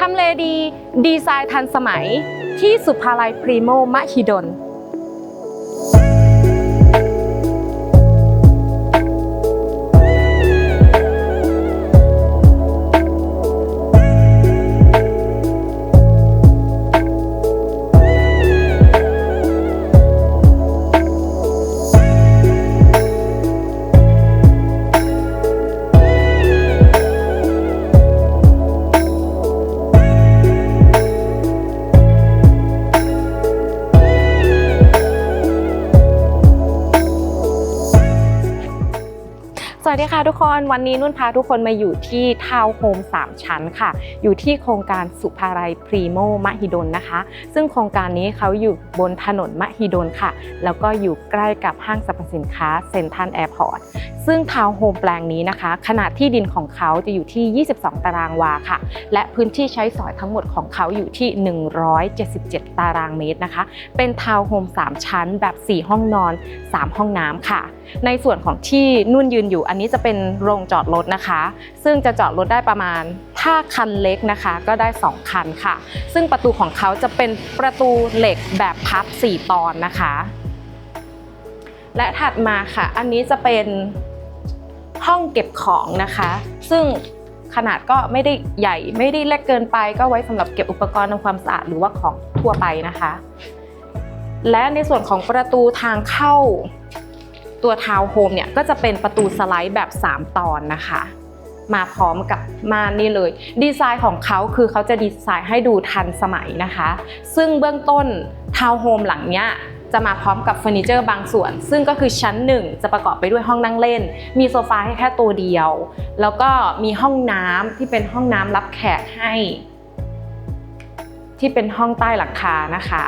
ทำเลดี ดีไซน์ทันสมัยที่สุภาลัยพรีโมมหิดล สวัสดีค่ะทุกคนวันนี้นุ่นพาทุกคนมาอยู่ที่ทาวน์โฮม3 ชั้นค่ะ อยู่ที่โครงการสุภาลัยพรีโมมหิดลนะคะ ซึ่งโครงการนี้เขาอยู่บนถนนมหิดลค่ะ แล้วก็อยู่ใกล้กับห้างสรรพสินค้าเซ็นทรัลแอร์พอร์ตซึ่งทาวน์โฮมแปลงนี้นะคะ ขนาดที่ดินของเขาจะอยู่ที่ 22 ตารางวาค่ะ และพื้นที่ใช้สอยทั้งหมดของเขาอยู่ที่ 177 ตารางเมตรนะคะ เป็นทาวน์โฮม3 ชั้นแบบ 4 ห้องนอน 3 ห้องน้ำค่ะ ในส่วนของที่นุ่นยืนอยู่อันนี้จะเป็นโรงจอดรถนะคะ ซึ่งจะจอดรถได้ประมาณถ้าคันเล็กนะคะ ก็ได้ 2 คันค่ะ ซึ่งประตูของเขาจะเป็นประตูเหล็กแบบพับ 4 ตอนนะคะ และถัดมาค่ะ อันนี้จะเป็นห้องเก็บของนะคะ ซึ่งขนาดก็ไม่ได้ใหญ่ไม่ได้เล็กเกินไป ก็ไว้สำหรับเก็บอุปกรณ์ทำความสะอาดหรือว่าของทั่วไปนะคะ และในส่วนของประตูทางเข้า ตัวทาวน์โฮมเนี่ยก็จะเป็นประตูสไลด์แบบ 3 ตอนนะคะ มาพร้อมกับม่านนี่เลย ดีไซน์ของเขาคือเขาจะดีไซน์ให้ดูทันสมัยนะคะ ซึ่งเบื้องต้นทาวน์โฮมหลังเนี้ยจะมาพร้อมกับเฟอร์นิเจอร์บางส่วน ซึ่งก็คือชั้น 1 จะประกอบไปด้วยห้องนั่งเล่น มีโซฟาให้แค่ตัวเดียว แล้วก็มีห้องน้ำที่เป็นห้องน้ำรับแขกให้ ที่เป็นห้องใต้หลังคานะคะ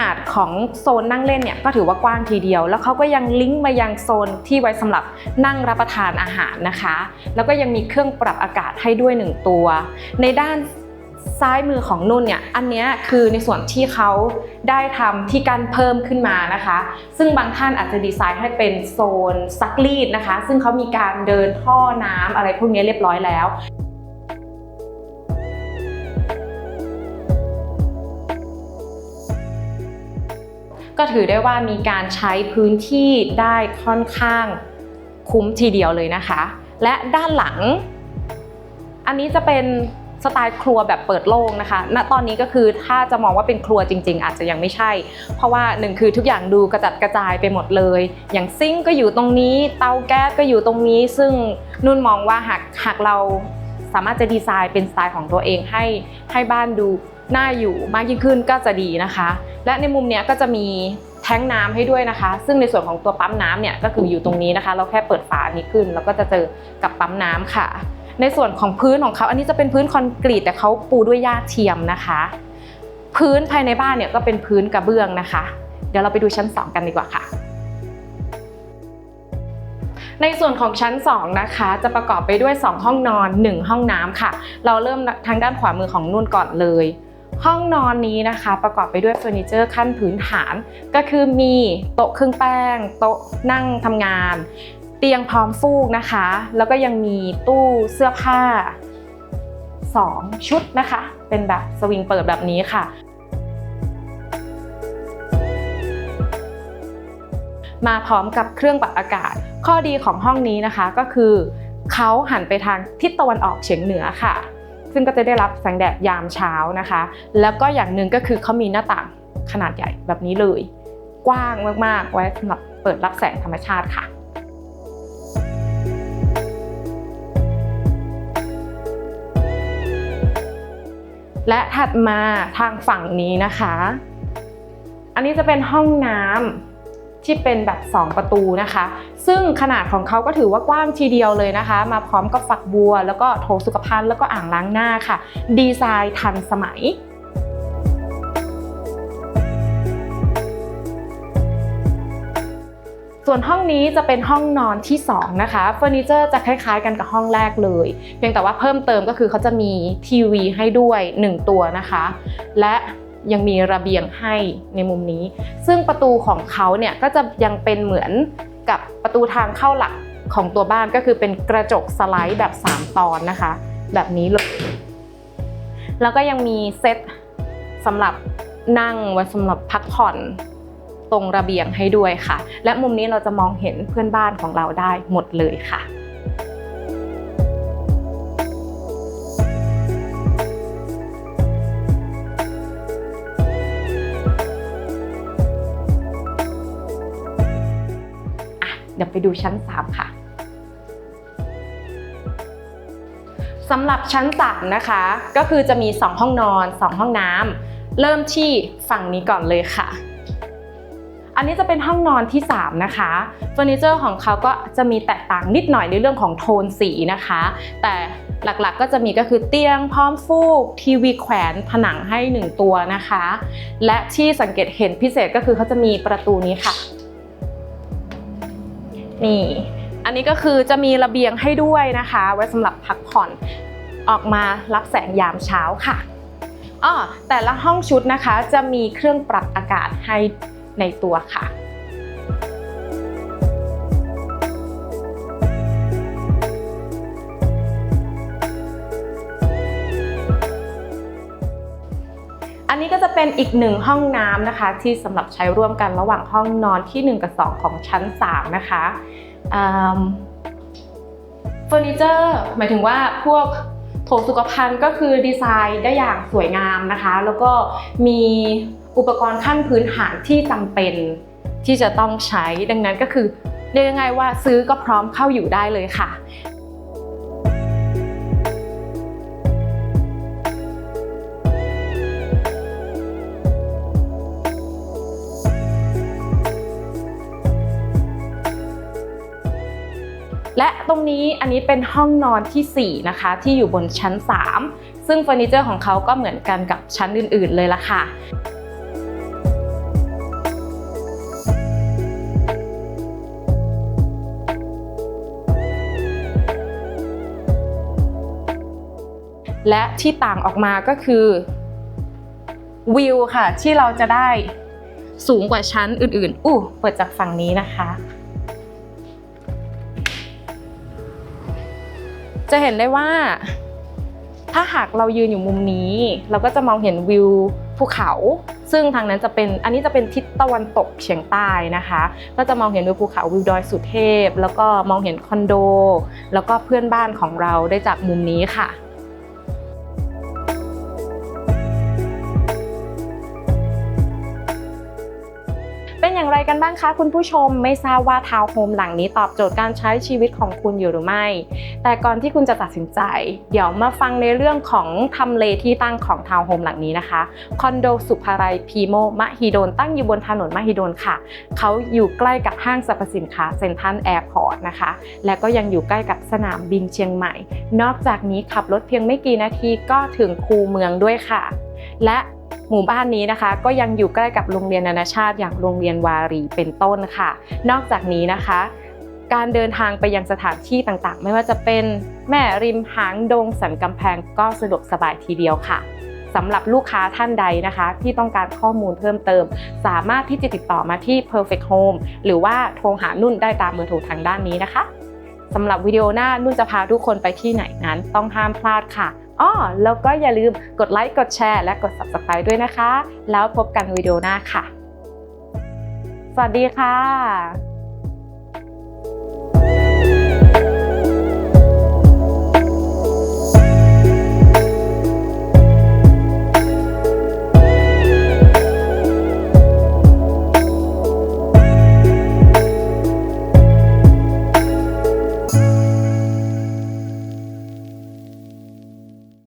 นาดของโซนนั่งเล่นเนี่ยก็ถือว่ากว้างทีเดียว แล้วเขาก็ยังลิงก์มายังโซนที่ไว้สำหรับนั่งรับประทานอาหารนะคะ แล้วก็ยังมีเครื่องปรับอากาศให้ด้วยหนึ่งตัว ในด้านซ้ายมือของนุ่นเนี่ยอันนี้คือในส่วนที่เขาได้ทำที่กั้นเพิ่มขึ้นมานะคะ ซึ่งบางท่านอาจจะดีไซน์ให้เป็นโซนซักรีดนะคะ ซึ่งเขามีการเดินท่อน้ำอะไรพวกนี้เรียบร้อยแล้ว ก็ถือได้ว่ามีการใช้พื้นที่ได้ค่อนข้างคุ้มทีเดียวเลยนะคะ และด้านหลัง อันนี้จะเป็นสไตล์ครัวแบบเปิดโล่งนะคะ ณ ตอนนี้ก็คือถ้าจะมองว่าเป็นครัวจริง ๆ อาจจะยังไม่ใช่ เพราะว่าหนึ่งคือทุกอย่างดูกระจัดกระจายไปหมดเลย อย่างซิงก์ก็อยู่ตรงนี้ เตาแก๊สก็อยู่ตรงนี้ ซึ่งนุ่นมองว่าหากหากเราสามารถจะดีไซน์เป็นสไตล์ของตัวเองให้ให้บ้านดู น่าอยู่มากยิ่งขึ้นก็จะดีนะคะ และในมุมเนี้ยก็จะมีแท้งน้ำให้ด้วยนะคะ ซึ่งในส่วนของตัวปั๊มน้ำเนี่ยก็คืออยู่ตรงนี้นะคะ เราแค่เปิดฝานี้ขึ้น แล้วก็จะเจอกับปั๊มน้ำค่ะ ในส่วนของพื้นของเขาอันนี้จะเป็นพื้นคอนกรีตแต่เขาปูด้วยหญ้าเทียมนะคะ พื้นภายในบ้านเนี่ยก็เป็นพื้นกระเบื้องนะคะ เดี๋ยวเราไปดูชั้น 2 กันดีกว่าค่ะในส่วนของชั้น 2 นะคะ จะประกอบไปด้วย 2 ห้องนอน 1 ห้องน้ำค่ะ เราเริ่มทางด้านขวามือของนุ่นก่อนเลย ห้องนอนนี้นะคะ ประกอบไปด้วยเฟอร์นิเจอร์ขั้นพื้นฐาน ก็คือมีโต๊ะเครื่องแป้ง โต๊ะนั่งทำงาน เตียงพร้อมฟูกนะคะ แล้วก็ยังมีตู้เสื้อผ้า 2 ชุดนะคะ เป็นแบบสวิงเปิดแบบนี้ค่ะมาพร้อมกับเครื่องปรับอากาศ ข้อดีของห้องนี้นะคะก็คือ เขาหันไปทางทิศตะวันออกเฉียงเหนือค่ะ ซึ่งก็จะได้รับแสงแดดยามเช้านะคะ แล้วก็อย่างหนึ่งก็คือเขามีหน้าต่างขนาดใหญ่แบบนี้เลย กว้างมากๆ ไว้สำหรับเปิดรับแสงธรรมชาติค่ะและถัดมาทางฝั่งนี้นะคะ อันนี้จะเป็นห้องน้ำ ที่เป็นแบบ 2 ประตูนะคะ ซึ่งขนาดของเขาก็ถือว่ากว้างทีเดียวเลยนะคะ มาพร้อมกับฝักบัว แล้วก็โถสุขภัณฑ์แล้วก็อ่างล้างหน้าค่ะ ดีไซน์ทันสมัยส่วนห้องนี้จะเป็นห้องนอนที่ 2 นะคะเฟอร์นิเจอร์จะคล้ายๆ กันกับห้องแรกเลย เพียงแต่ว่าเพิ่มเติมก็คือเขาจะมีทีวีให้ด้วย 1 ตัวนะคะ และ ยังมีระเบียงให้ในมุมนี้ ซึ่งประตูของเขาเนี่ยก็จะยังเป็นเหมือนกับประตูทางเข้าหลักของตัวบ้านก็คือเป็นกระจกสไลด์แบบ 3 ตอนนะคะ แบบนี้เลย แล้วก็ยังมีเซตสำหรับนั่งไว้สำหรับพักผ่อนตรงระเบียงให้ด้วยค่ะ และมุมนี้เราจะมองเห็นเพื่อนบ้านของเราได้หมดเลยค่ะ ไปดูชั้น 3 ค่ะสำหรับชั้น 3 นะคะ ก็คือจะมี 2 ห้องนอน 2 ห้องน้ำเริ่มที่ฝั่งนี้ก่อนเลยค่ะ อันนี้จะเป็นห้องนอนที่ 3 นะคะเฟอร์นิเจอร์ของเขาก็จะมีแตกต่างนิดหน่อยในเรื่องของโทนสีนะคะ แต่หลักๆก็จะมีก็คือเตียงพร้อมฟูก ทีวีแขวนผนังให้ 1 ตัวนะคะ และที่สังเกตเห็นพิเศษก็คือเขาจะมีประตูนี้ค่ะ นี่ อันนี้ก็คือจะมีระเบียงให้ด้วยนะคะ ไว้สำหรับพักผ่อนออกมารับแสงยามเช้าค่ะอ๋อแต่ละห้องชุดนะคะจะมีเครื่องปรับอากาศให้ในตัวค่ะ อันนี้ก็จะเป็นอีกหนึ่งห้องน้ำนะคะ ที่สำหรับใช้ร่วมกันระหว่างห้องนอนที่ 1 กับ 2 ของชั้น 3 นะคะเฟอร์นิเจอร์หมายถึงว่าพวกโถสุขภัณฑ์ก็คือดีไซน์ได้อย่างสวยงามนะคะ แล้วก็มีอุปกรณ์ขั้นพื้นฐานที่จำเป็นที่จะต้องใช้ดังนั้นก็คือเรียกง่ายว่าซื้อก็พร้อมเข้าอยู่ได้เลยค่ะ และตรงนี้อันนี้เป็นห้องนอนทีสี่ 4 นะคะ ที่อยู่บนชั้น 3 ซึ่งเฟอร์นิเจอร์ของเขาก็เหมือนกันกับชั้นอื่น ๆ เลยละค่ะและที่ต่างออกมาก็คือวิวค่ะ ที่เราจะได้สูงกว่าชั้นอื่นๆ อู้เปิดจากฝั่งนี้นะคะ จะเห็นได้ว่า ถ้าหากเรายืนอยู่มุมนี้ เราก็จะมองเห็นวิวภูเขา ซึ่งทางนั้นจะเป็นอันนี้จะเป็นทิศตะวันตกเฉียงใต้นะคะ ก็จะมองเห็นวิวภูเขาวิวดอยสุเทพ แล้วก็มองเห็นคอนโด แล้วก็เพื่อนบ้านของเราได้จากมุมนี้ค่ะ กันบ้างคะคุณผู้ชมไม่ทราบว่าทาวน์โฮมหลังนี้ตอบโจทย์การใช้ชีวิตของคุณอยู่หรือไม่ แต่ก่อนที่คุณจะตัดสินใจ เดี๋ยวมาฟังในเรื่องของทำเลที่ตั้งของทาวน์โฮมหลังนี้นะคะคอนโดสุภาลัยพีโมมหิดลตั้งอยู่บนถนนมหิดลค่ะ เขาอยู่ใกล้กับห้างสรรพสินค้าเซ็นทรัลแอร์พอร์ตนะคะ และก็ยังอยู่ใกล้กับสนามบินเชียงใหม่ นอกจากนี้ขับรถเพียงไม่กี่นาทีก็ถึงคูเมืองด้วยค่ะ และ หมู่บ้านนี้นะคะ ก็ยังอยู่ใกล้กับโรงเรียนนานาชาติอย่างโรงเรียนวารีเป็นต้นค่ะ นอกจากนี้นะคะ การเดินทางไปยังสถานที่ต่างๆ ไม่ว่าจะเป็นแม่ริมหางดงสันกำแพงก็สะดวกสบายทีเดียวค่ะสำหรับลูกค้าท่านใดนะคะ ที่ต้องการข้อมูลเพิ่มเติม สามารถที่จะติดต่อมาที่ Perfect Home หรือว่าโทรหานุ่นได้ตามเบอร์โทรทางด้านนี้นะคะสำหรับวิดีโอหน้านุ่นจะพาทุกคนไปที่ไหนนั้นต้องห้ามพลาดค่ะ อ้อแล้วก็อย่าลืมกดไลค์กดแชร์และกด Subscribe ด้วยนะคะ แล้วพบกันวิดีโอหน้าค่ะ สวัสดีค่ะ